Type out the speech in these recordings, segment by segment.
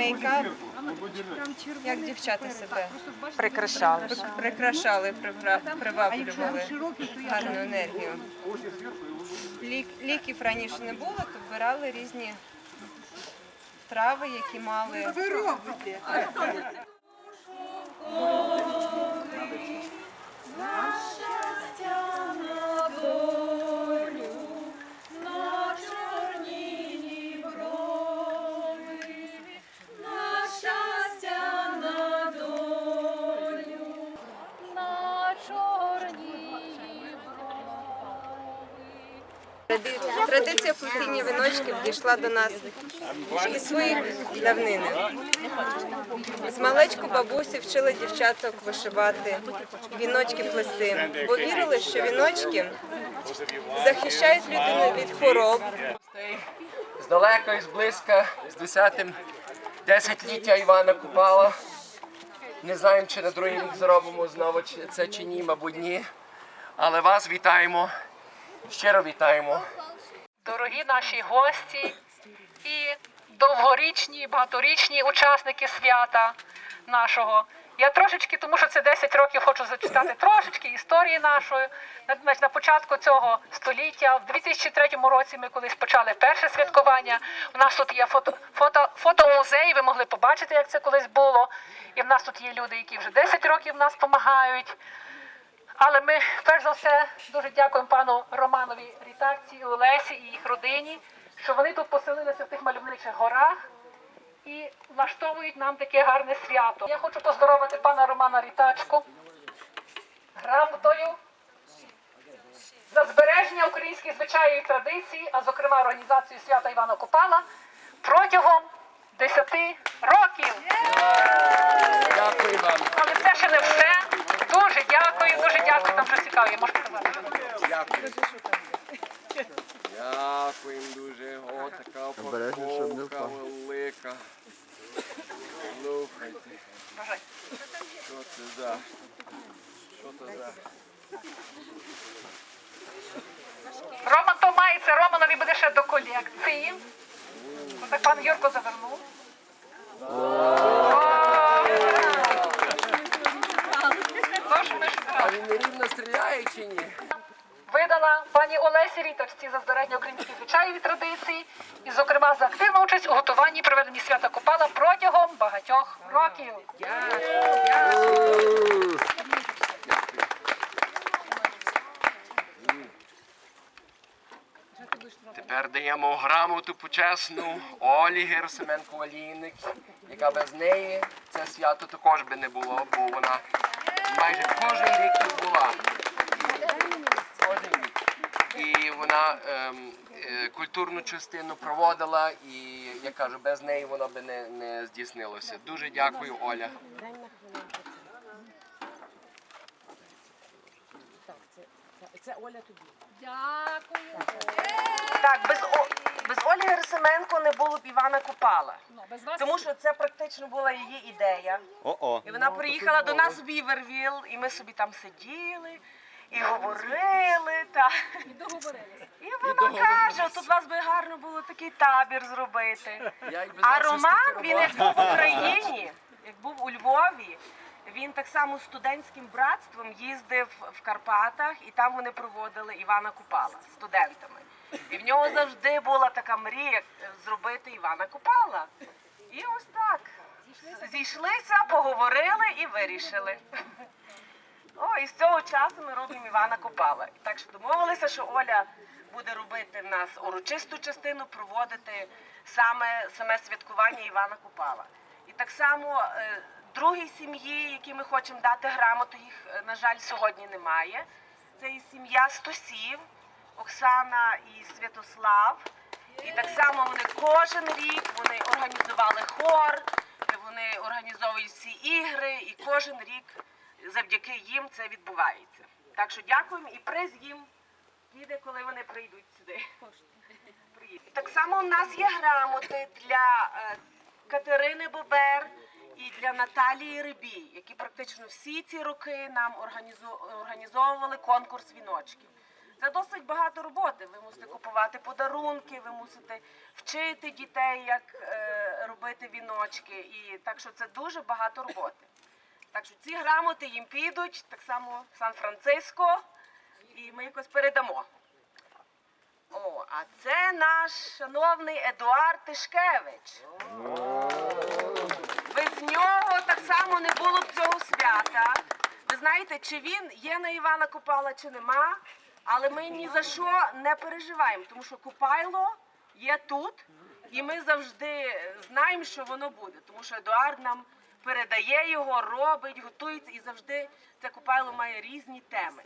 мейкап. Як дівчата себе Прикрашали. прикрашали, приваблювали гарну енергію. Ліків раніше не було, то вбирали різні трави, які мали на Традиція плетіння віночків дійшла до нас із своїх давнини. З малечку бабусі вчили дівчаток вишивати, віночки плести, бо вірили, що віночки захищають людину від хвороб, здалека і зблизька, з 10-м десятиліття Івана Купала. Не знаємо, чи на другий рік зробимо знову це чи ні, мабуть, ні. Але вас вітаємо, щиро вітаємо. Дорогі наші гості і довгорічні, багаторічні учасники свята нашого. Я трошечки, тому що це 10 років, хочу зачитати трошечки історії нашої. На, початку цього століття, в 2003 році, ми колись почали перше святкування. У нас тут є фото, фото, фотомузей, ви могли побачити, як це колись було. І в нас тут є люди, які вже 10 років нас допомагають. Але ми перш за все дуже дякуємо пану Романові Рітакці і Олесі і їх родині, що вони тут поселилися в тих мальовничих горах і влаштовують нам таке гарне свято. Я хочу поздоровити пана Романа Рітачку грамотою за збереження українських звичаїв і традицій, а зокрема організацію свята Івана Купала протягом 10 років. Дякую вам. Але це ще не все. Дуже дякую, дуже дякую. Там щось цікаве, можете сказати. Дякую. Дякуємо дуже. О, така упаковка велика. Слухайте. Що це за? Що це за? Роман то має, це Романові буде ще до колекції. Отак пан Юрко завернув. Тож ми нерівно стріляє чи ні? Видала пані Олесі Ріточці за збереження українських звичаїв і традицій, і, зокрема, за активну участь у готуванні проведенні свята Купала протягом багатьох років. Тепер даємо грамоту почесну Олі Герасименко Олійник, яка без неї це свято також би не було, бо вона майже кожен рік тут була. Кожен рік. І вона ем, е, культурну частину проводила, і я кажу, без неї воно би не, не здійснилося. Дуже дякую, Оля. Це Оля тобі. Дякую. Так, без, О... без Ольги Герасименко не було б Івана Купала. Ну, Тому що це практично була її ідея. О-о. І вона приїхала до нас в Вівервіл, і ми собі там сиділи і говорили. Та. і договорилися. І вона каже, тут у вас би гарно було такий табір зробити. А Роман, він як був в Україні, як був у Львові, він так само з студентським братством їздив в Карпатах, і там вони проводили Івана Купала в нього завжди була така мрія е, зробити Івана Купала. І ось так. Зійшлися, поговорили і вирішили. О, і з цього часу ми робимо Івана Купала. Так що домовилися, що Оля буде робити нас урочисту частину, проводити саме, саме святкування Івана Купала. І так само е, другій сім'ї, якій ми хочемо дати грамоту, їх, е, на жаль, сьогодні немає. Це і сім'я Стосів, Оксана і Святослав. І так само вони кожен рік вони організували хор, вони організовують всі ігри, і кожен рік завдяки їм це відбувається. Так що дякуємо і приз їм піде, коли вони прийдуть сюди. Приїдуть. Так само у нас є грамоти для е, Катерини Бобер і для Наталії Рибій, які практично всі ці роки нам організовували конкурс віночків. Це досить багато роботи. Ви мусите купувати подарунки, ви мусите вчити дітей, як е, робити віночки. І так що це дуже багато роботи. Так що ці грамоти їм підуть так само в Сан-Франциско, і ми якось передамо. О, а це наш шановний Едуард Тишкевич. Без нього так само не було б цього свята. Ви знаєте, чи він є на Івана Купала, чи нема, але ми ні за що не переживаємо, тому що Купайло є тут, і ми завжди знаємо, що воно буде, тому що Едуард нам передає його, робить, готується, і завжди це Купайло має різні теми.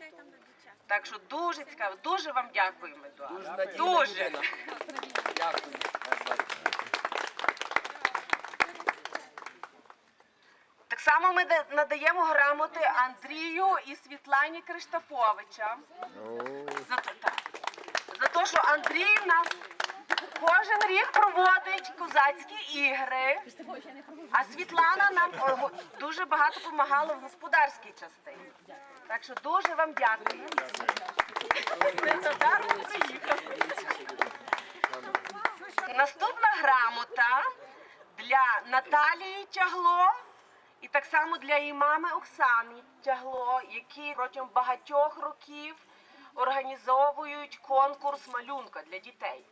Так що дуже цікаво, дуже вам дякуємо, Едуард. Дуже. Дякую. Так само ми да- надаємо грамоти Андрію і Світлані Криштафовича. За, те- За те, що Андрій нас кожен рік проводить козацькі ігри, а Світлана нам дуже багато допомагала в господарській частині. Так що дуже вам дякую. Наступна грамота для Наталії Тягло і так само для її мами Оксани Тягло, які протягом багатьох років організовують конкурс малюнка для дітей.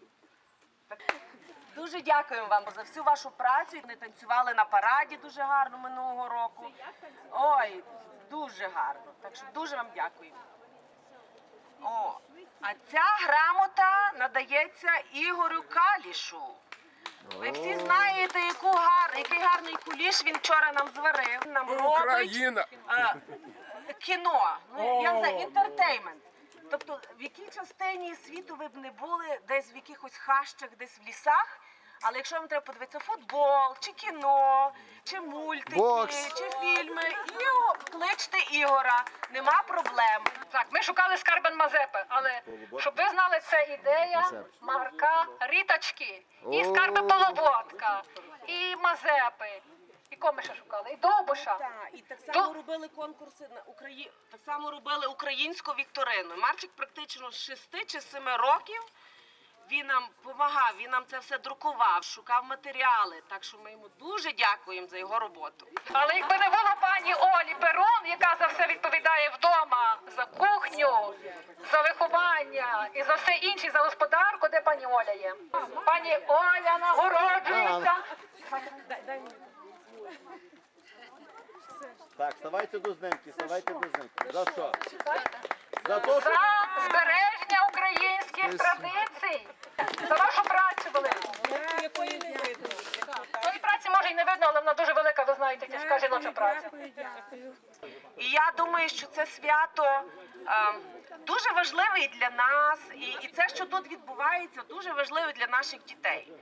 Дуже дякуємо вам за всю вашу працю. Вони танцювали на параді дуже гарно минулого року. Ой, дуже гарно. Так що дуже вам дякуємо. О, а ця грамота надається Ігорю Калішу. Ви всі знаєте, яку гар, який гарний куліш він вчора нам зварив. Нам робить е, кіно. Ну, я не знаю, інтертеймент. Тобто, в якій частині світу ви б не були, десь в якихось хащах, десь в лісах. Але якщо вам треба подивитися футбол, чи кіно, чи мультики, Бокс. чи фільми, Іго, кличте Ігора, нема проблем. Так, ми шукали скарбен Мазепи, але щоб ви знали, це ідея Марка Ріточки. І скарби Полоботка, і Мазепи. І кого ми ще шукали? І Довбуша. Так, і так само То- робили конкурси на Украї... так само робили українську вікторину. Марчик практично з 6 чи 7 років. Він нам допомагав, він нам це все друкував, шукав матеріали. Так що ми йому дуже дякуємо за його роботу. Але якби не було пані Олі Перун, яка за все відповідає вдома, за кухню, за виховання і за все інше, за господарку, де пані Оля є. Пані Оля нагороджується. Так, ставайте до знимки, ставайте до знимки. За що? За те, що... За збереження українських традицій, за вашу працю велику. Якої не видно. Тої праці може і не видно, але вона дуже велика, ви знаєте, тяжка жіноча праця. І я думаю, що це свято е, дуже важливе і для нас, і, і це, що тут відбувається, дуже важливе для наших дітей.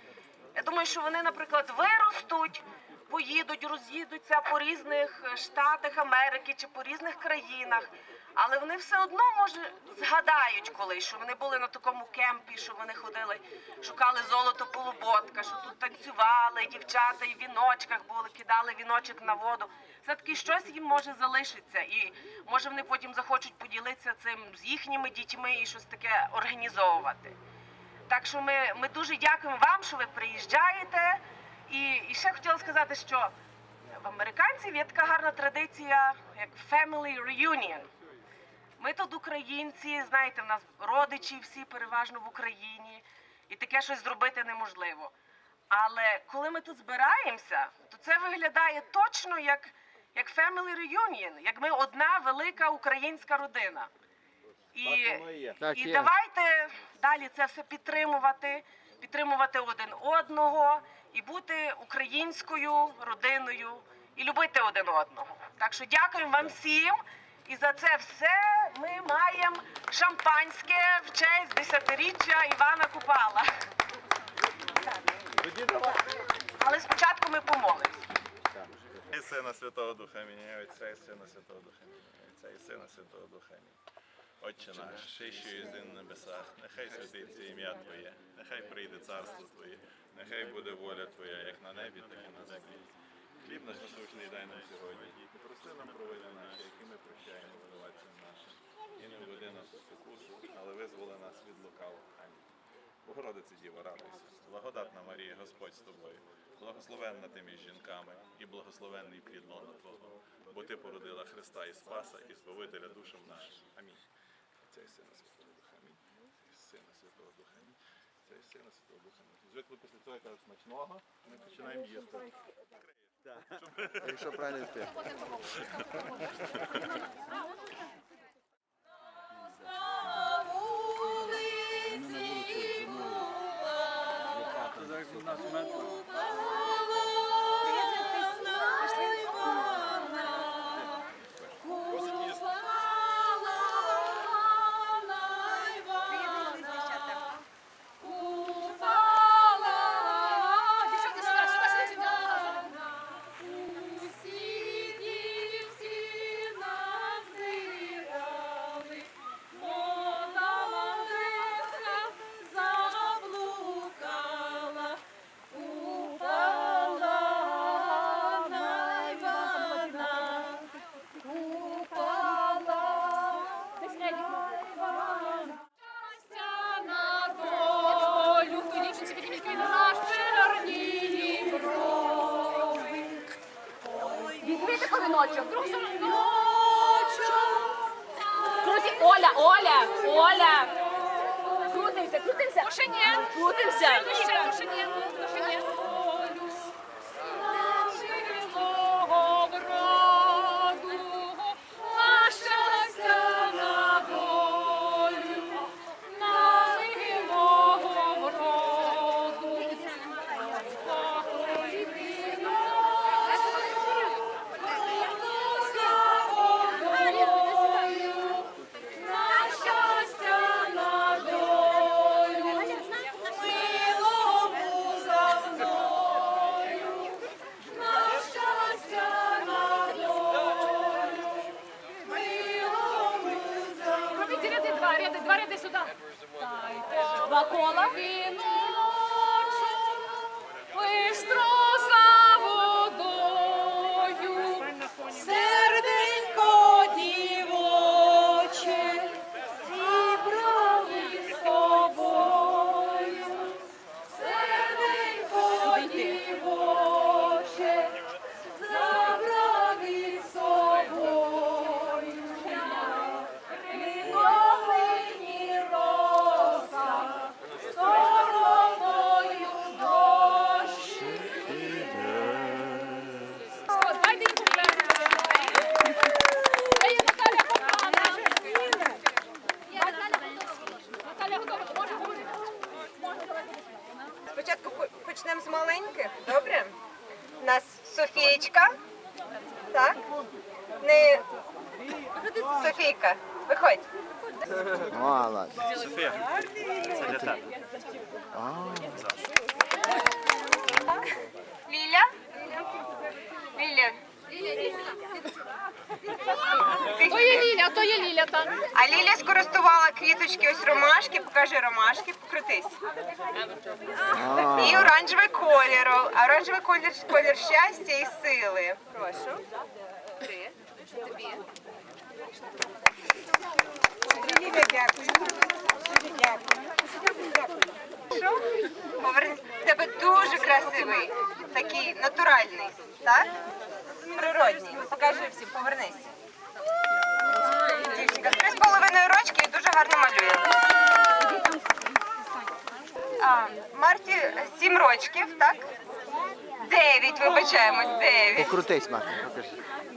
Я думаю, що вони, наприклад, виростуть, поїдуть, роз'їдуться по різних е, штатах Америки чи по різних країнах. Але вони все одно може згадають колись, що вони були на такому кемпі, що вони ходили, шукали золото полуботка, що тут танцювали, дівчата і в віночках були, кидали віночок на воду. Все таки щось їм може залишиться, і може вони потім захочуть поділитися цим з їхніми дітьми і щось таке організовувати. Так що ми, ми дуже дякуємо вам, що ви приїжджаєте. І, і ще хотіла сказати, що в американців є така гарна традиція, як family reunion. Ми тут українці, знаєте, в нас родичі всі переважно в Україні, і таке щось зробити неможливо. Але коли ми тут збираємося, то це виглядає точно як, як family reunion, як ми одна велика українська родина. І, Так і і давайте далі це все підтримувати, підтримувати один одного і бути українською родиною і любити один одного. Так що дякуємо вам всім. І за це все шампанське в честь десятиріччя Івана Купала. Але спочатку ми помолимось. І Сина Святого Духа Амінь, і Отця і Сина Святого Духа Амінь, і Отця і Сина Святого Духа Амінь. Отче наш, ще що єси на небесах, нехай святиться ім'я Твоє, нехай прийде царство Твоє, нехай буде воля Твоя, як на небі, так і на землі. Хліб наш насущний дай нам сьогодні, і прости нам провини наші, які ми прощаємо винуватцям нашим. І не введи нас у спокусу, але визволи нас від лукавого. Амінь. Богородице Діво, радуйся. Благодатна Марія, Господь з тобою. Благословенна ти між жінками і благословенний плід лона Твого. Бо ти породила Христа і Спаса, і Збавителя душам нашим. Амінь. Отця і Сина Святого Духа. Амінь. Сина Святого Духа. Амінь. Отця і Сина Святого Духа. Амінь. Звикли після цього яка смачного, ми починаємо їсти. Якщо правильно йти. Приєднуйтесь, Крутимся, крутимся. Тушеня. Крутимся. Тушеня, тушеня, тушеня. Ряди два, ряди, сюди. Два кола. Віночок, за Софійка, виходь. Молодець. Ліля? Ліля. То є Ліля, то є Ліля там. А Ліля скористувала квіточки, ось ромашки, покажи ромашки, покрутись. І оранжевий колір. А Оранжевий колір, колір щастя і сили. Прошу. Ти. Тобі. Ліля, дякую. Поверни. Тебе дуже красивий, такий натуральний, так? Природній. Покажи всім, повернись. Дівчинка, три з половиною рочки і дуже гарно малює. А, Марті сім рочків, так? Дев'ять, вибачаємось, дев'ять. Покрутись, Марта, покажи.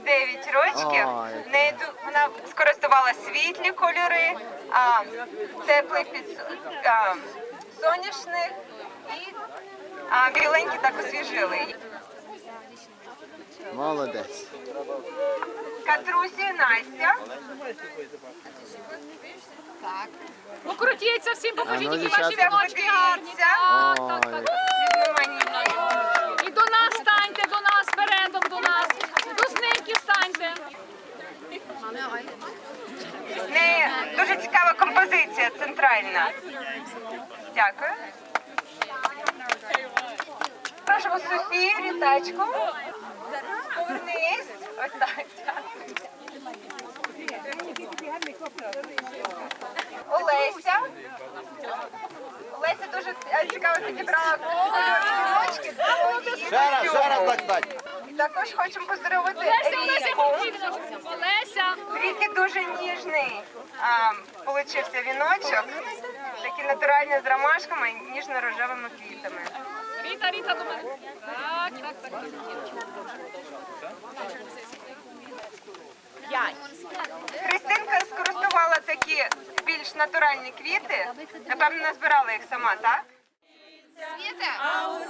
9 рочків. Ой, В неї вона скористувала світлі кольори, а, теплий під а, соняшник і а, біленькі так освіжили. Молодець. Катрусі, Настя. Покрутіться всім, покажіть, А ну, які ваші дівчатка. віночки гарні. Подивіться. Так, так, Ой. так. До нас станьте, до нас, передом до нас. Знинки станьте. З неї дуже цікава композиція, центральна. Дякую. Прошу Софію, рітачку. Повернись. Ось так. Олеся. Олеся дуже підібрала кольорові віночки до її Ще раз, ще раз костюму. так стать. І також хочемо поздоровити Ріку. Олеся. Ріки дуже ніжний а, получився віночок. Такий натуральний з ромашками і ніжно-рожевими квітами. Ріта, Ріта до мене. Так, так, так. Христинка скористувала такі більш натуральні квіти. Напевно, назбирала їх сама, так? Аж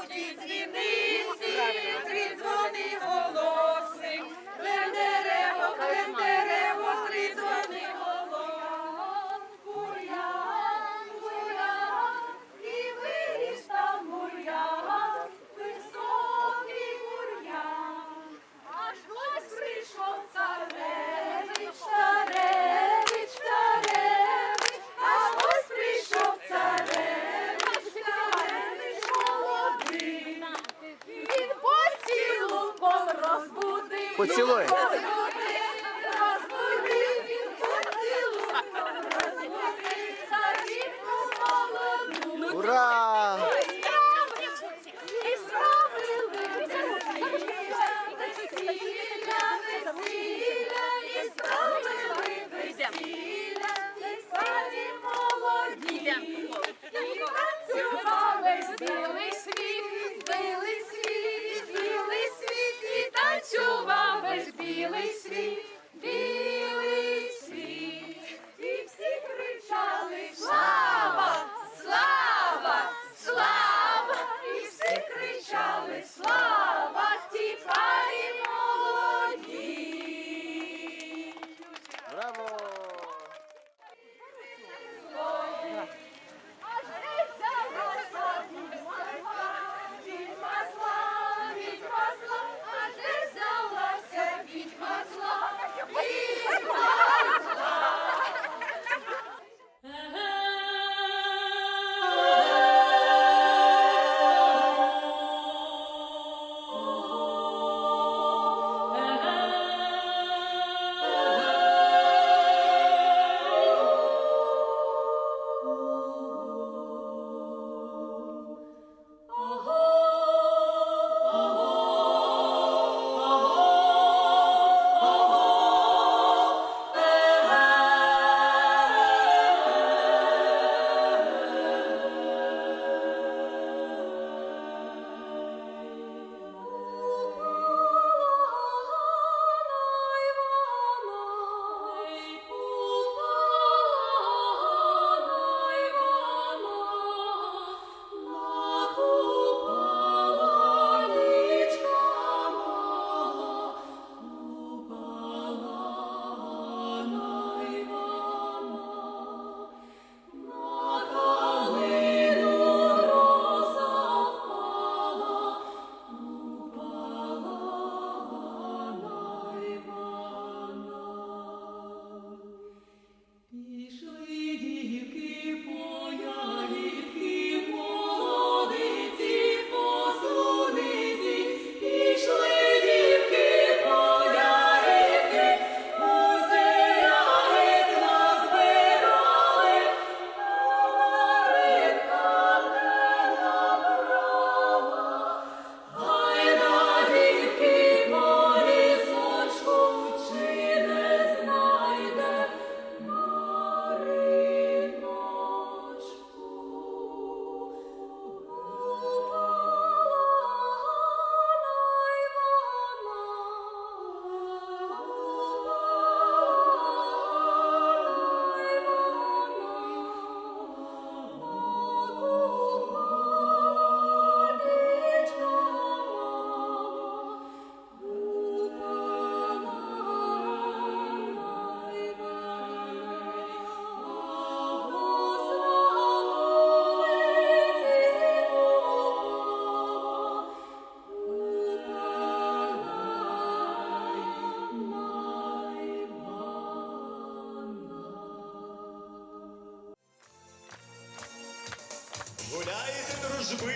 жби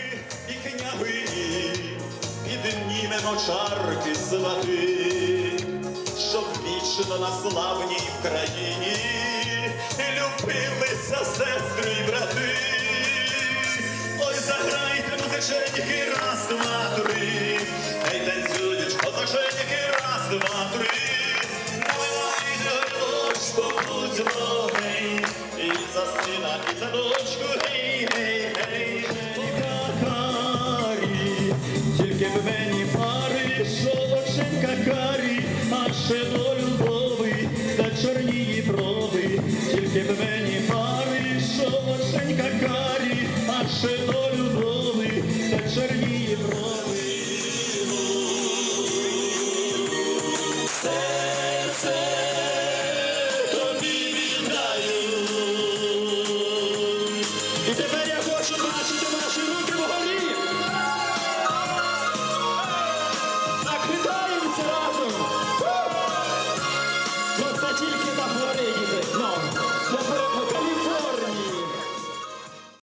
і княгині, піднімемо чарки свати, щоб вічно на славній країні любилися сестри і брати, ой заграйте музиченьки, раз, два, три, ей танцюють козаченьки, раз, два, три, давайте, Господь, Богий, і за сина, і за дочь.